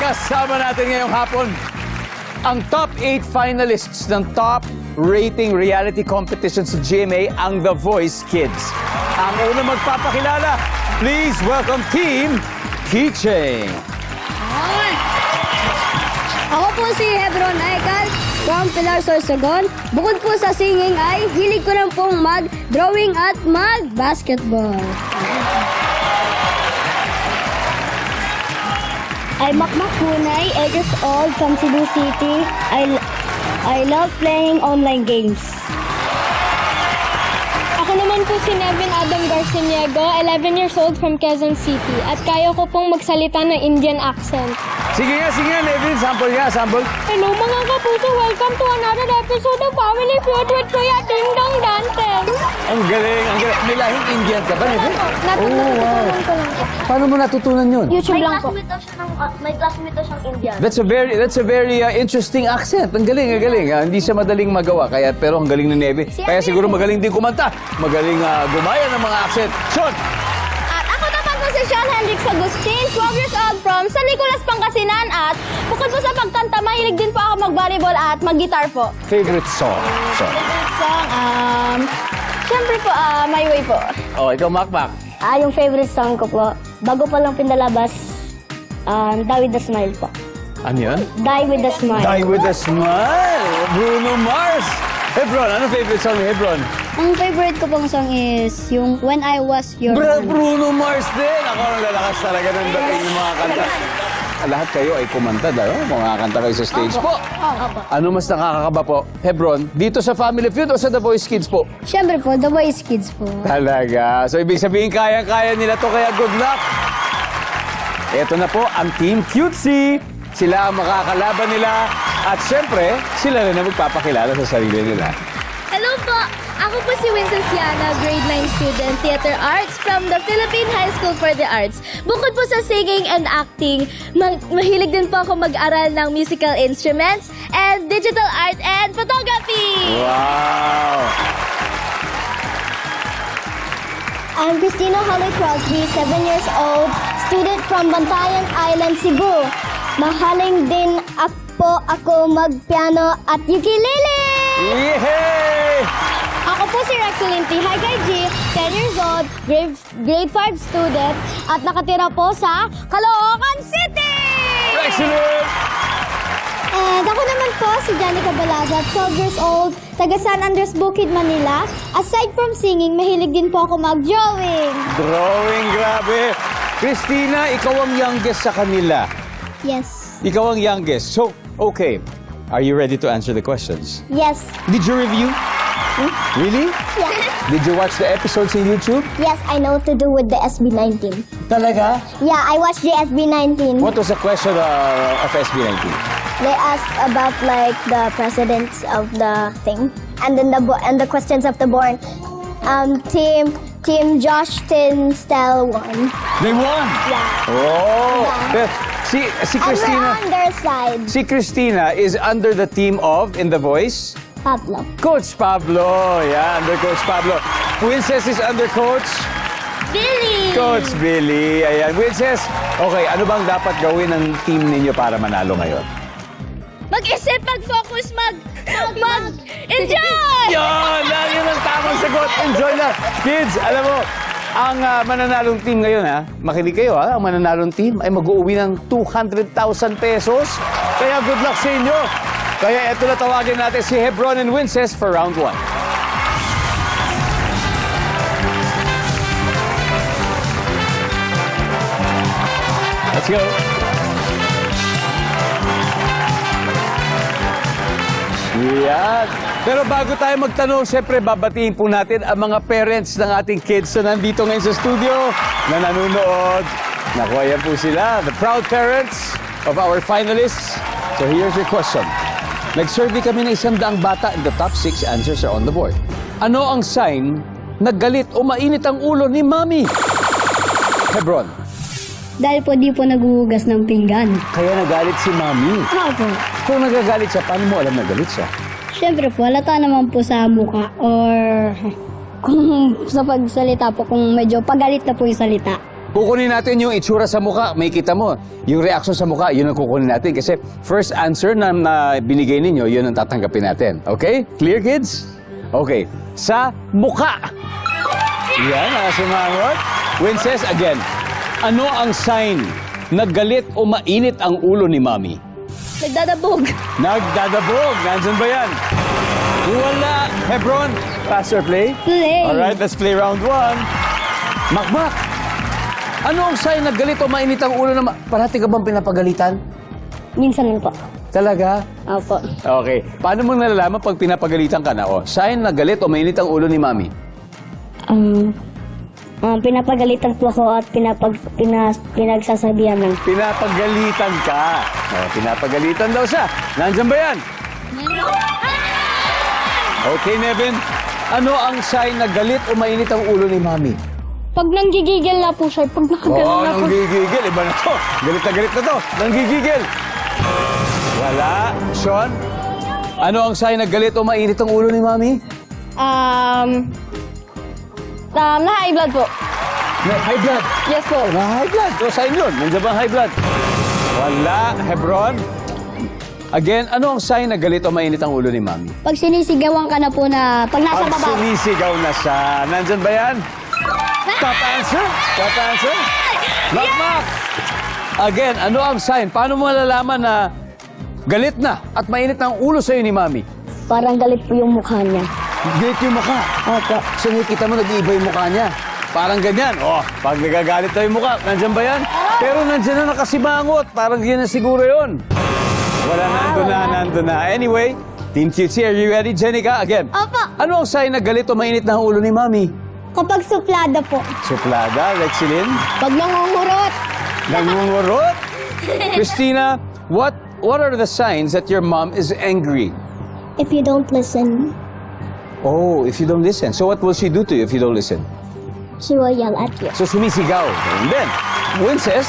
kasama natin ngayong hapon ang top 8 finalists ng top rating reality competition sa GMA, ang The Voice Kids. Ang unang magpapakilala, please welcome Team Teaching. Ako po si Hebron Aikal from Pilar Sorsogon. Bukod po sa singing ay hilig ko lang pong mag-drawing at mag-basketball. I'm Makmak Hunay, 8 years old from Cebu City. I, I love playing online games. Ako naman po si Nevin Adam Garciniego, 11 years old from Quezon City. At kaya ko pong magsalita ng Indian accent. Sige nga, sige nga, Nevin. Sample nga, sample. Hello mga kapuso! Welcome to another episode of Family Feud with Kuya Ding Dong Dante! Ang galing, ang galing. May lahing Indian ka ba, Nevin? Natutunan Oh, wow. ko lang po. Paano mo natutunan yun? YouTube lang po. may classmate daw siyang Indian. That's a very that's a very uh, interesting accent. Ang galing, ang galing. ah. hindi siya madaling magawa kaya pero ang galing ni Neve. Kaya siguro magaling din kumanta. Magaling uh, gumaya ng mga accent. Sean, At ako naman po si Sean Hendrix Agustin, 12 years old from San Nicolas, Pangasinan. At bukod po sa pagkanta, mahilig din po ako mag-volleyball at mag-guitar po. favorite song. So, Favorite song, um, syempre po, ah, My Way po. oh, ikaw Makmak. Ah, yung favorite song ko po, bago pa lang pinalabas, um, Die With A Smile po. Ano yun? Die With A Smile. Die with a smile. Bruno Mars. Hebron, ano favorite song ni Hebron? Ang favorite ko pong song is yung When I Was Your Bra Own. Bruno Mars din. Ako ang lalakas talaga ng dating yung mga kanta. Lahat kayo ay kumanta dahil mga kanta kayo sa stage po. Ano mas nakakakaba po? Hebron, dito sa Family Feud o sa The Voice Kids po? Siyempre po, The Voice Kids po. Talaga. So, ibig sabihin, kaya-kaya nila to, kaya good luck. Ito na po ang Team Cutesy. Sila ang makakalaban nila. At syempre, sila rin ang magpapakilala sa sarili nila. Hello po! Ako po si Winston Siana, grade 9 student, Theater Arts from the Philippine High School for the Arts. Bukod po sa singing and acting, ma- mahilig din po ako mag-aral ng musical instruments and digital art and photography! Wow! I'm Christina Holly Crosby, 7 years old, student from Bantayan Island, Cebu. Mahaling din ako ako magpiano at ukulele! Yay! Ako po si Rexelyn T. Higay G, 10 years old, grade, grade 5 student, at nakatira po sa Caloocan City! Excellent! And ako naman po si Janica Balaga, 12 years old, taga San Andres Bukid, Manila. Aside from singing, mahilig din po ako mag-drawing. Drawing, grabe. Christina, ikaw ang youngest sa kanila. Yes. Ikaw ang youngest. So, okay. Are you ready to answer the questions? Yes. Did you review? Really? Yeah. Did you watch the episodes in YouTube? Yes, I know what to do with the SB19. Talaga? Yeah, I watched the SB19. What was the question uh, of SB19? They asked about like the presidents of the thing, and then the bo- and the questions of the born. Um, team Team Josh Tinstel won. They won! Yeah. Oh! Yeah. Si, si Christina, on their side. si Christina is under the team of In The Voice. Pablo. Coach Pablo. Yeah, under Coach Pablo. Princess is under Coach Billy! Coach Billy. Ayan. Princess, okay, ano bang dapat gawin ng team ninyo para manalo ngayon? Mag-isip, mag-focus, mag... mag... enjoy! Yan! Yan ang tamang sagot. Enjoy lang. Kids, alam mo, ang ah, mananalong team ngayon, ha? Makinig kayo, ha? Ang mananalong team ay mag-uuwi ng 200,000 pesos. Kaya good luck sa inyo. Kaya eto na tawagin natin si Hebron and Winces for round 1. Let's go. Yan. Pero bago tayo magtanong, siyempre babatiin po natin ang mga parents ng ating kids na nandito ngayon sa studio, na nanonood. Naku, ayan po sila, the proud parents of our finalists. So here's your question. Nag-survey kami ng isang daang bata and the top six answers are on the board. Ano ang sign na galit o mainit ang ulo ni Mami? Hebron, Dahil po di po naguhugas ng pinggan. kaya nagalit si Mami. Opo. Kung nagagalit siya, paano mo alam na galit siya? Siyempre po, halata naman po sa mukha or kung sa pagsalita po, kung medyo pagalit na po yung salita. kukunin natin yung itsura sa muka. May kita mo, yung reaction sa muka, yun ang kukunin natin. Kasi first answer na, na binigay ninyo, yun ang tatanggapin natin. Okay? Clear, kids? Okay. Sa muka. Yan, nakasimangot. Winces, again. Ano ang sign na galit o mainit ang ulo ni Mami? Nagdadabog. Nagdadabog. Nandun ba yan? Wala. Hebron, pass or play? Play. Alright, let's play round one. Makmak! Ano ang sign na galit o mainit ang ulo na ma- Parati ka bang pinapagalitan? Minsan lang po. Talaga? Opo. Okay. Paano mo nalalaman pag pinapagalitan ka na? O, sign na galit o mainit ang ulo ni Mami? Um, um, pinapagalitan po ako at pinapag, pinas, pinagsasabihan ng Pinapagalitan ka. O, pinapagalitan daw siya. Nandyan ba yan? Okay, Nevin. Ano ang sign na galit o mainit ang ulo ni Mami? Pag nanggigigil na po siya, pag nakagalan Oh, na po. nanggigigil. Iba na to. Galit na galit na to. Nanggigigil. Wala. Sean? Ano ang sign na galit o mainit ang ulo ni Mami? Um, um, na high blood po. Na high blood. Yes po. Na high blood. O sign yun. Nandiyan ba ang high blood? Wala. Hebron? Again, ano ang sign na galit o mainit ang ulo ni Mami? Pag sinisigawan ka na po na, pag nasa Pag baba. sumisigaw na siya. Nandyan ba yan? Top answer? Top answer? Makmak! Again, ano ang sign? Paano mo malalaman na galit na at mainit na ang ulo sa'yo ni Mami? Parang galit po yung mukha niya. Galit yung mukha. Opo. So nakikita mo nag-iiba yung mukha niya. Parang ganyan. Oh, pag nagagalit na yung mukha, nandyan ba yan? Pero nandyan na nakasimangot. Parang yan na siguro yun. Wala, nandun na, nandun na. Anyway, Team Cutesy, are you ready? Jenica, again. Opo. Ano ang sign na galit o mainit na ulo ni Mami? Kapag suplada po. Suplada, Rexilin. Pag nangungurot. Nangungurot. Christina, what what are the signs that your mom is angry? If you don't listen, Oh, if you don't listen. So what will she do to you if you don't listen? she will yell at you. So sumisigaw. And then, Winces,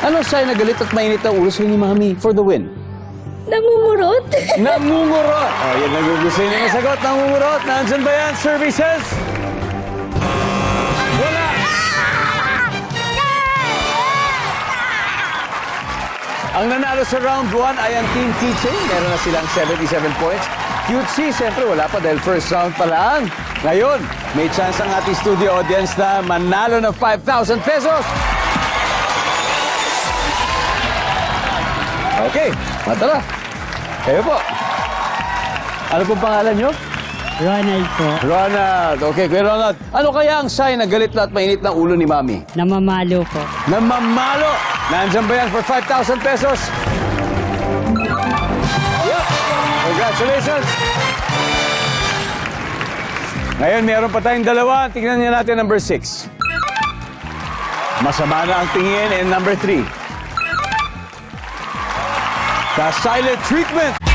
ano sign na galit at mainit ang ulo sa'yo ni Mami for the win? Namumurot. Namumurot. Oh, yan nagugusto niya na sagot. Namumurot. Nandyan ba yan? Services? Wala. Ang nanalo sa round 1 ay ang Team Teaching. Meron na silang 77 points. Cutesy, siyempre wala pa dahil first round pa lang. Ngayon, may chance ang ating studio audience na manalo ng 5,000 pesos. Okay, matara. Kayo po. Ano pong pangalan nyo? Ronald po, Ronald. Okay, Kuya Ronald. Ano kaya ang sign na galit na at mainit ng ulo ni Mami? namamalo po. Namamalo! Nandyan ba yan for 5,000 pesos? Yep. Congratulations! Ngayon, meron pa tayong dalawa. Tingnan niyo natin number 6. Masama na ang tingin. And number 3. The silent treatment.